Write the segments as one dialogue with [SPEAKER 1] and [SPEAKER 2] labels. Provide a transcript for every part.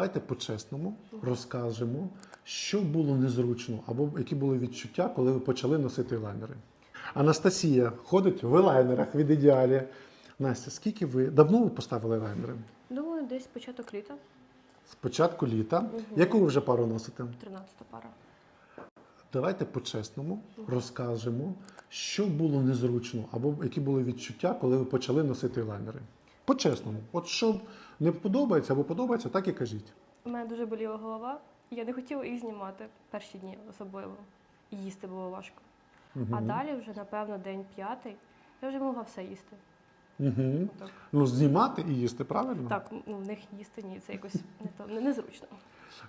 [SPEAKER 1] Давайте по-чесному розкажемо, що було незручно, або які були відчуття, коли ви почали носити лайнери. Анастасія ходить в лайнерах від ідеалі. Настя, скільки ви давно ви поставили лайнери?
[SPEAKER 2] Думаю, десь початок літа,
[SPEAKER 1] З початку літа. Яку ви вже пару носите?
[SPEAKER 2] 13 пара.
[SPEAKER 1] Давайте по-чесному розкажемо, що було незручно, або які були відчуття, коли ви почали носити лайнери. По-чесному, от що не подобається або подобається, так і кажіть.
[SPEAKER 2] У мене дуже боліла голова, я не хотіла їх знімати перші дні особливо. І їсти було важко. А далі, вже, напевно, день п'ятий, я вже могла все їсти.
[SPEAKER 1] Угу.
[SPEAKER 2] Отак.
[SPEAKER 1] Ну, знімати і їсти, правильно?
[SPEAKER 2] Так, ну в них їсти ні, це якось не то не, незручно.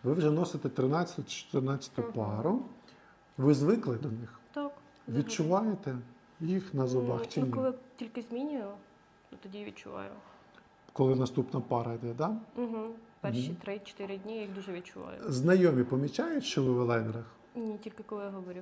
[SPEAKER 1] Ви вже носите 13-14 пару. Ви звикли до них?
[SPEAKER 2] Так.
[SPEAKER 1] Відчуваєте їх на зубах чи
[SPEAKER 2] ну,
[SPEAKER 1] ні?
[SPEAKER 2] коли тільки змінюю, тоді відчуваю.
[SPEAKER 1] Коли наступна пара йде, да?
[SPEAKER 2] Угу. Перші 3-4 дні я їх дуже відчуваю.
[SPEAKER 1] Знайомі помічають, що ви в лайнерах?
[SPEAKER 2] Ні, тільки коли я говорю.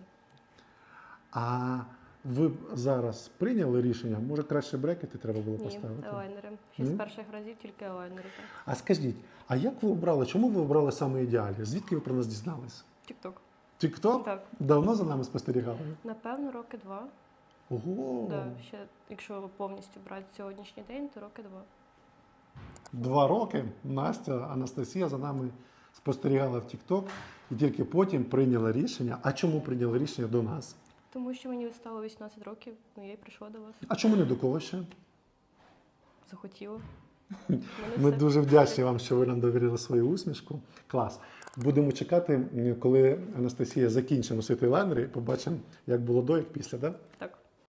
[SPEAKER 1] А ви б зараз прийняли рішення? Може, краще брекети треба було
[SPEAKER 2] Ні,
[SPEAKER 1] поставити?
[SPEAKER 2] елайнери. Ще
[SPEAKER 1] Ні?
[SPEAKER 2] з перших разів тільки елайнери. так.
[SPEAKER 1] А скажіть, а як ви обрали? Чому ви обрали саме ідеалі? Звідки ви про нас дізнались?
[SPEAKER 2] Тік-ток.
[SPEAKER 1] Тікток?
[SPEAKER 2] Так.
[SPEAKER 1] Давно за нами спостерігали?
[SPEAKER 2] Напевно, роки два.
[SPEAKER 1] Ого!
[SPEAKER 2] Да, ще, якщо повністю брати сьогоднішній день, то роки два.
[SPEAKER 1] Два роки Настя Анастасія за нами спостерігала в Тікток і тільки потім прийняла рішення. А чому прийняла рішення до нас?
[SPEAKER 2] Тому що мені стало 18 років, ну я й прийшла до вас.
[SPEAKER 1] А чому не до кого ще?
[SPEAKER 2] Захотіла.
[SPEAKER 1] Ми
[SPEAKER 2] все
[SPEAKER 1] дуже вдячні вам, що ви нам довірили свою усмішку. Клас. Будемо чекати, коли Анастасія закінчить носити лайнери, і побачимо, як було до, як після, да?
[SPEAKER 2] Так.